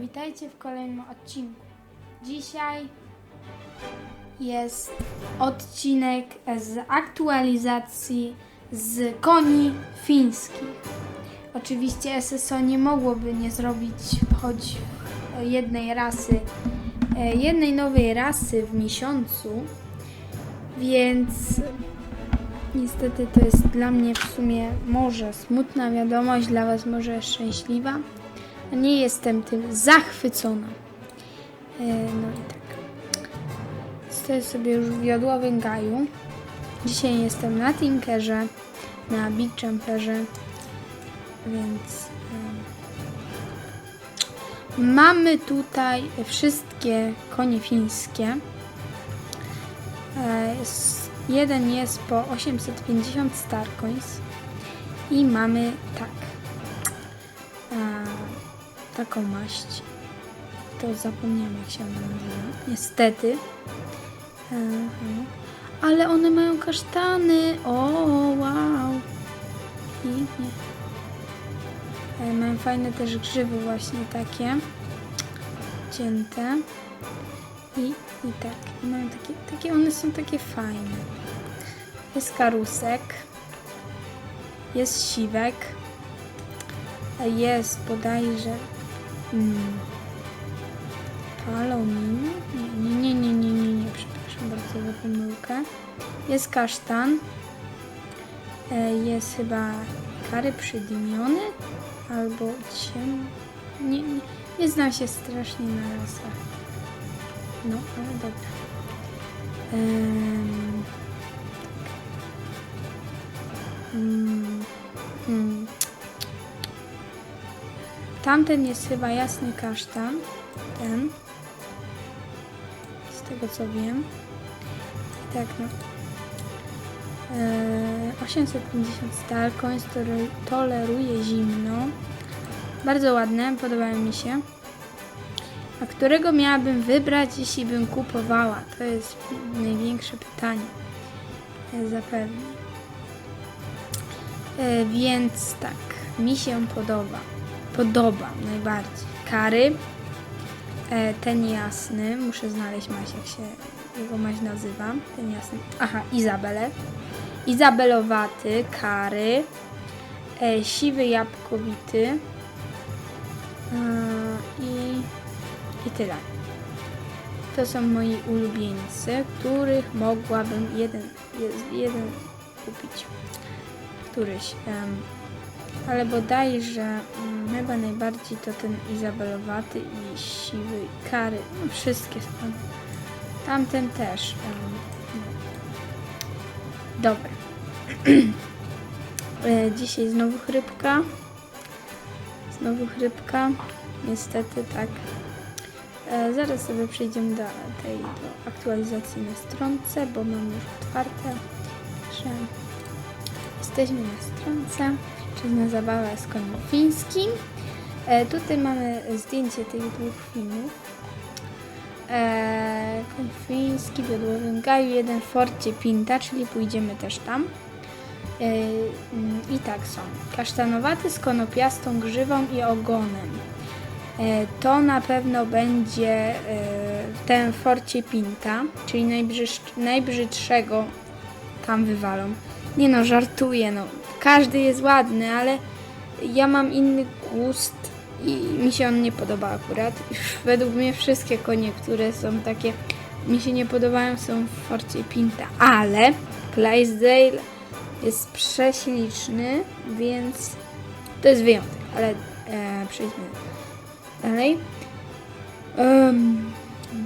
Witajcie w kolejnym odcinku. Dzisiaj jest odcinek z aktualizacji z koni fińskich. Oczywiście SSO nie mogłoby nie zrobić choć jednej rasy, e, jednej nowej rasy w miesiącu, więc niestety to jest dla mnie w sumie może smutna wiadomość, dla Was może szczęśliwa. Nie jestem tym zachwycona. E, No i tak. Stoję sobie już w jodłowym gaju. Dzisiaj jestem na Tinkerze, na Big Jumperze, więc mamy tutaj wszystkie konie fińskie. E, Jeden jest po 850 Starcoins i mamy tak taką maść. To zapomniałam jak się ona nazywa. Niestety. Mhm. Ale one mają kasztany. O, wow. Pięknie. E, Mają fajne też grzywy właśnie takie. Cięte. I, i tak. I mają takie, takie, one są takie fajne. Jest karusek. Jest siwek. Jest bodajże mm, Palomino? Nie, nie, nie, nie, nie, nie, przepraszam bardzo za pomyłkę. Jest kasztan. E, Jest chyba kary przydymiony albo ciem... Nie, nie, nie znam się strasznie na rasach. No, ale dobra. Mm, hmm. Tamten jest chyba jasny kasztan. Ten. Z tego co wiem. I tak no. Eee, 850 Starcoins tole- toleruje zimno. Bardzo ładne, podobają mi się. A którego miałabym wybrać, jeśli bym kupowała? To jest największe pytanie. E, Zapewne. E, więc tak, mi się podoba. Podoba najbardziej. Kary. E, ten jasny. Muszę znaleźć maś, jak się jego maś nazywa. Ten jasny. Aha, Izabelę. Izabelowaty, kary. E, siwy jabłkowity. E, I, I tyle. To są moi ulubieńcy, których mogłabym jeden, je- jeden kupić. Któryś. em, ale bodajże mm, chyba najbardziej to ten Izabelowaty i siwy kary. No, wszystkie są. Tamten też. no. Dobra. E, Dzisiaj znowu chrypka. Znowu chrypka. Niestety tak. E, Zaraz sobie przejdziemy do tej do aktualizacji na stronce, bo mam już otwarte. Także jesteśmy na stronce. Czarna zabawa z koniem fińskim. E, tutaj mamy zdjęcie tych dwóch filmów. E, koń fiński gaju, jeden w forcie Pinta, czyli pójdziemy też tam. E, mm, I tak są. Kasztanowaty z konopiastą grzywą i ogonem. E, to na pewno będzie e, w forcie Pinta, czyli najbrzydszego tam wywalą. Nie no, żartuję, no. Każdy jest ładny, ale ja mam inny gust i mi się on nie podoba akurat. Według mnie wszystkie konie, które są takie, mi się nie podobają, są w Forcie Pinta. Ale Clydesdale jest prześliczny, więc to jest wyjątek. Ale e, przejdźmy dalej. Um,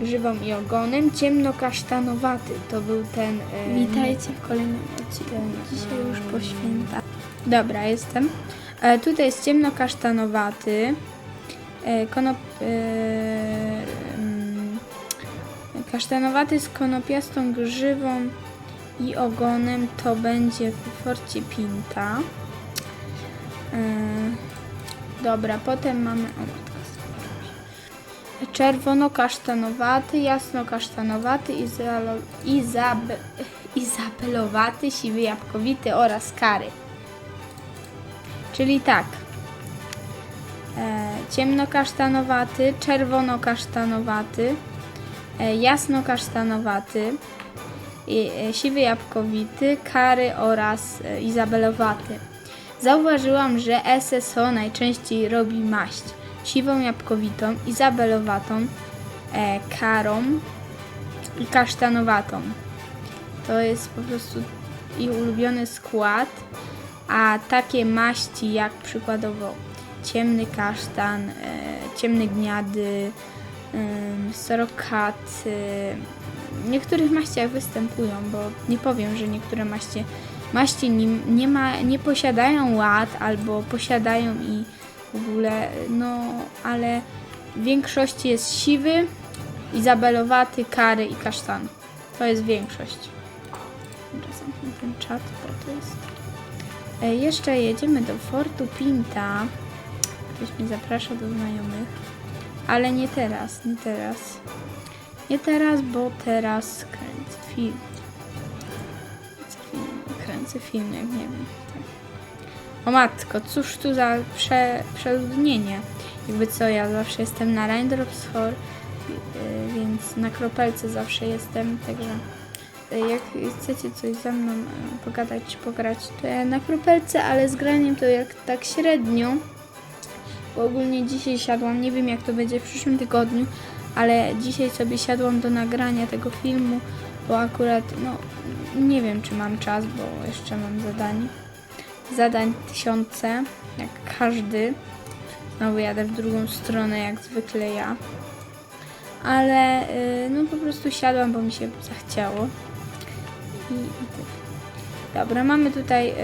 grzywą i ogonem, ciemno-kasztanowaty. To był ten... E, Witajcie w kolejnym odcinku. Dzisiaj już po świętach. Dobra, jestem. E, tutaj jest ciemno-kasztanowaty. E, konop... E, mm, kasztanowaty z konopiastą grzywą i ogonem to będzie w Forcie Pinta. E, dobra, potem mamy... Czerwono-kasztanowaty, jasno-kasztanowaty, izabelowaty, siwy jabłkowity oraz kary. Czyli tak. E, ciemnokasztanowaty, czerwonokasztanowaty, e, jasnokasztanowaty, e, siwy jabłkowity, kary oraz izabelowaty. Zauważyłam, że SSO najczęściej robi maść siwą jabłkowitą, izabelowatą, karą i kasztanowatą. To jest po prostu ich ulubiony skład, a takie maści jak przykładowo ciemny kasztan, e, ciemny gniady, ym, sorokaty, w niektórych maściach występują, bo nie powiem, że niektóre maście, maści nie, nie, ma, nie posiadają ład albo posiadają i w ogóle, no ale w większości jest siwy, izabelowaty, kary i kasztan. To jest większość. Zamknę ten czat, bo to jest... E, jeszcze jedziemy do Fortu Pinta. Ktoś mnie zaprasza do znajomych. Ale nie teraz, nie teraz. Nie teraz, bo teraz kręcę film. Kręcę film, jak nie wiem. Tak. O matko, cóż tu za prze, przeludnienie. Jakby co, ja zawsze jestem na Raindrops Hall, yy, więc na kropelce zawsze jestem, także jak chcecie coś ze mną yy, pogadać czy pograć, to ja na kropelce, ale z graniem to jak tak średnio. Bo ogólnie dzisiaj siadłam, nie wiem jak to będzie w przyszłym tygodniu, ale dzisiaj sobie siadłam do nagrania tego filmu, bo akurat, no, nie wiem czy mam czas, bo jeszcze mam zadań. Zadań tysiące, jak każdy. Znowu jadę w drugą stronę, jak zwykle ja. Ale, y, no po prostu siadłam, bo mi się zachciało. I, i. Dobra, mamy tutaj y,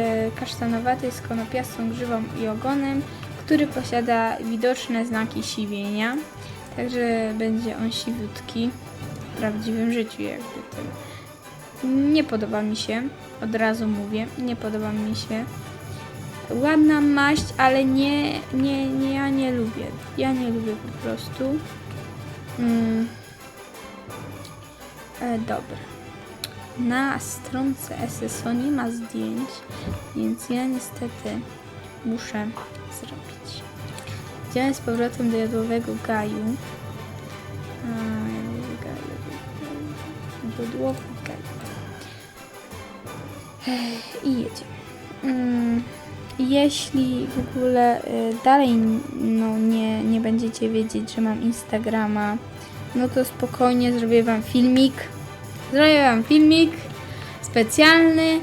kasztanowaty z konopiastą grzywą i ogonem, który posiada widoczne znaki siwienia. Także będzie on siwiutki w prawdziwym życiu jakby to. Nie podoba mi się, od razu mówię, nie podoba mi się. Ładna maść, ale nie, nie, nie, ja nie lubię. Ja nie lubię po prostu. Mm. E, dobra. Na stronce SSO nie ma zdjęć, więc ja niestety muszę zrobić. Idziemy z powrotem do jodłowego gaju. A, jodłowy gaj, I jedziemy. Mm, jeśli w ogóle y, dalej no, nie, nie będziecie wiedzieć, że mam Instagrama, no to spokojnie zrobię wam filmik. Zrobię wam filmik specjalny e,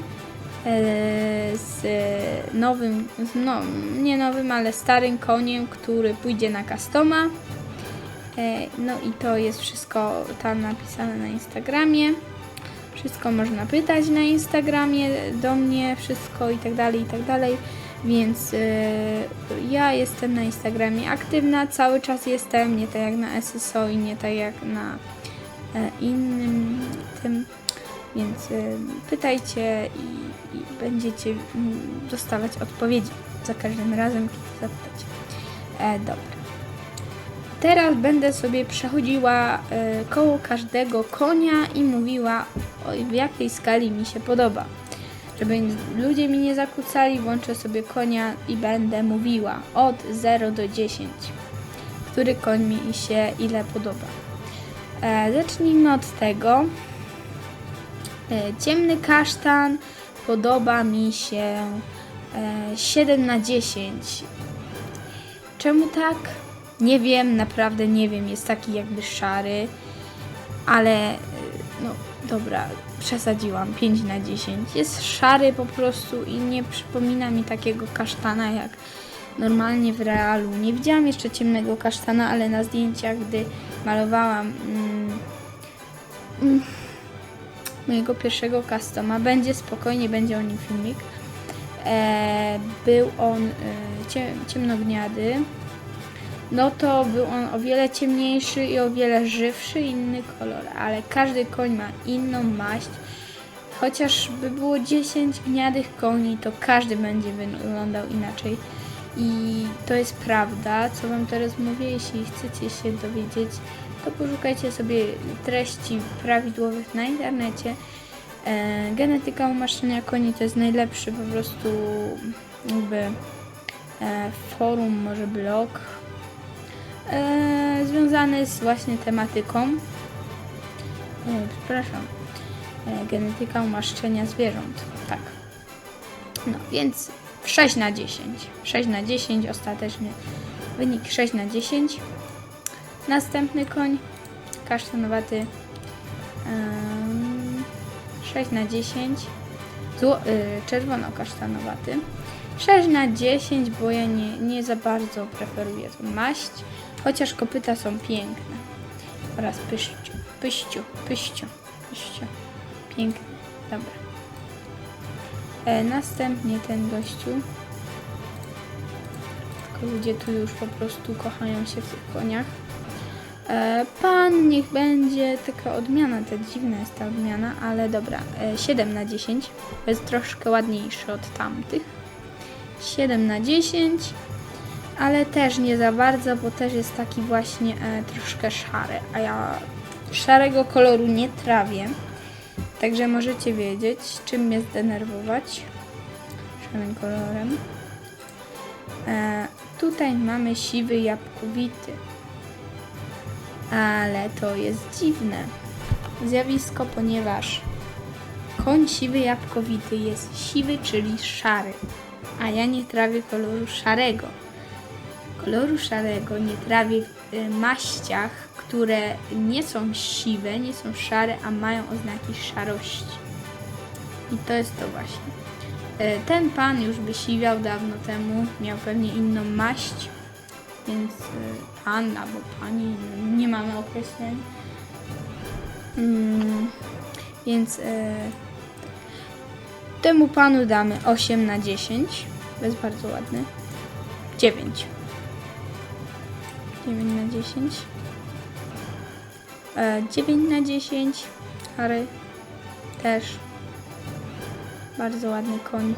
z nowym, no, nie nowym, ale starym koniem, który pójdzie na customa. E, No i to jest wszystko tam napisane na Instagramie. Wszystko można pytać na Instagramie do mnie, wszystko i tak dalej, i tak dalej. Więc e, ja jestem na Instagramie aktywna, cały czas jestem, nie tak jak na SSO i nie tak jak na innym tym. Więc y, pytajcie i, i będziecie dostawać odpowiedzi za każdym razem, kiedy zapytacie. E, dobra. Teraz będę sobie przechodziła e, koło każdego konia i mówiła, o, w jakiej skali mi się podoba. Żeby ludzie mi nie zakłócali, włączę sobie konia i będę mówiła od 0 do 10. Który koń mi się ile podoba. E, zacznijmy od tego, E, Ciemny kasztan podoba mi się e, 7 na 10. Czemu tak? Nie wiem, naprawdę nie wiem. Jest taki jakby szary, ale e, no dobra, przesadziłam. 5 na 10. Jest szary po prostu i nie przypomina mi takiego kasztana jak normalnie w realu. Nie widziałam jeszcze ciemnego kasztana, ale na zdjęciach, gdy malowałam. Mm, mm, mojego pierwszego customa. Będzie spokojnie, będzie o nim filmik. E, był on e, cie, ciemnogniady. No to był on o wiele ciemniejszy i o wiele żywszy, inny kolor, ale każdy koń ma inną maść. Chociaż by było 10 gniadych koni, to każdy będzie wyglądał inaczej. I to jest prawda, co Wam teraz mówię. Jeśli chcecie się dowiedzieć, to poszukajcie sobie treści prawidłowych na internecie. E, genetyka umaszczenia koni to jest najlepszy po prostu jakby e, forum, może blog e, związany z właśnie tematyką, e, przepraszam, e, genetyka umaszczenia zwierząt. Tak. No więc 6 na 10. 6 na 10, ostateczny wynik 6 na 10. Następny koń, kasztanowaty em, 6 na 10. Zło, y, czerwono-kasztanowaty. 6 na 10, bo ja nie, nie za bardzo preferuję tą maść, chociaż kopyta są piękne. Oraz pyściu, pyściu, pyściu, pyściu. Piękny, dobra. E, następnie ten gościu. Tylko ludzie tu już po prostu kochają się w tych koniach. E, pan niech będzie taka odmiana, ta dziwna jest ta odmiana, ale dobra, e, 7 na 10. Jest troszkę ładniejszy od tamtych. 7 na 10, ale też nie za bardzo, bo też jest taki właśnie e, troszkę szary, a ja szarego koloru nie trawię. Także możecie wiedzieć, czym mnie zdenerwować szarym kolorem. E, tutaj mamy siwy jabłkowity. Ale to jest dziwne zjawisko, ponieważ koń siwy jabłkowity jest siwy, czyli szary. A ja nie trawię koloru szarego. Koloru szarego nie trawię w y, maściach, które nie są siwe, nie są szare, a mają oznaki szarości. I to jest to właśnie. E, Ten pan już by siwiał dawno temu, miał pewnie inną maść, więc e, pan albo pani, nie mamy określeń. Mm, więc e, temu panu damy 8 na 10. To jest bardzo ładny. 9. 9 na 10. E, 9 na 10. Harry też. Bardzo ładny koń.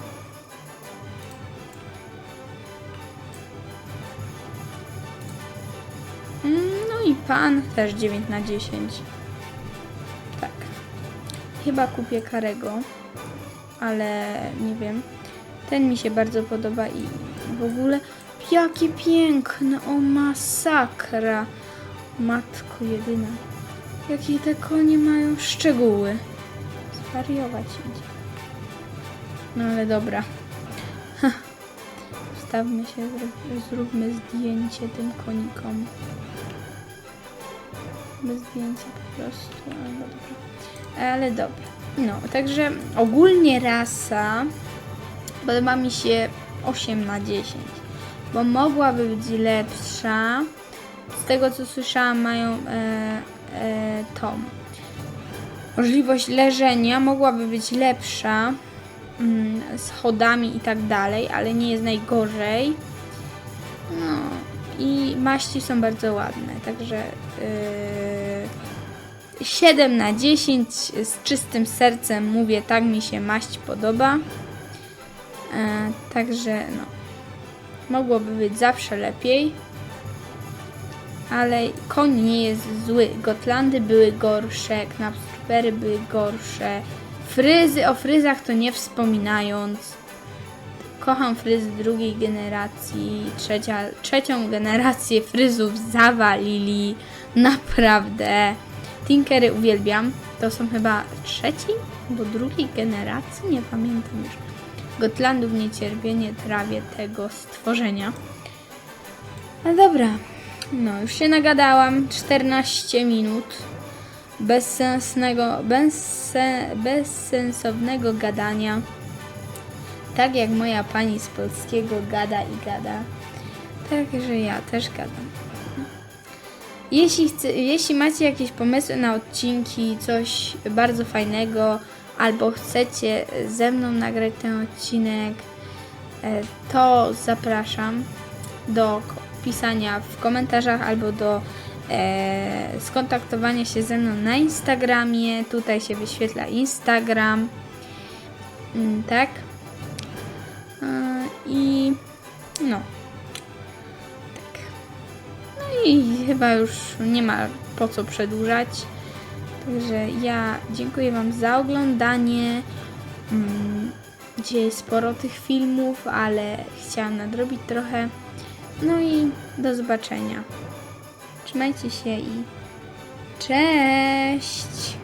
Mm, No i pan też 9 na 10. Tak. Chyba kupię Karego, ale nie wiem. Ten mi się bardzo podoba i w ogóle jakie piękne, o masakra. Matko jedyna. Jakie te konie mają szczegóły. Zwariować idzie. No ale dobra. Ha. Wstawmy się, zrób, zróbmy zdjęcie tym konikom. Bez zdjęcia po prostu, ale dobra. Ale dobra. No, także ogólnie rasa podoba mi się 8 na 10, bo mogłaby być lepsza. Z tego co słyszałam, mają e, e, tą możliwość leżenia, mogłaby być lepsza mm, z chodami i tak dalej, ale nie jest najgorzej. No i maści są bardzo ładne, także yy, 7 na 10 z czystym sercem mówię, tak mi się maść podoba. E, także no, mogłoby być zawsze lepiej. Ale koń nie jest zły. Gotlandy były gorsze, Knapstrupery były gorsze. Fryzy, o fryzach to nie wspominając. Kocham fryzy drugiej generacji. Trzecia, trzecią generację fryzów zawalili. Naprawdę. Tinkery uwielbiam. To są chyba trzeciej albo drugiej generacji, nie pamiętam już. Gotlandów niecierpienie trawię tego stworzenia. No dobra, no już się nagadałam. 14 minut bezsensownego, bezse, bezsensownego gadania. Tak jak moja pani z polskiego gada i gada. Także ja też gadam. Jeśli, chce, jeśli macie jakieś pomysły na odcinki, coś bardzo fajnego, albo chcecie ze mną nagrać ten odcinek, e, to zapraszam do pisania w komentarzach albo do e, skontaktowania się ze mną na Instagramie. Tutaj się wyświetla Instagram. Mm, tak. E, I no. Tak. No i chyba już nie ma po co przedłużać. Także ja dziękuję Wam za oglądanie. Mm, Dzisiaj sporo tych filmów, ale chciałam nadrobić trochę. No i do zobaczenia. trzymajcie się i cześć!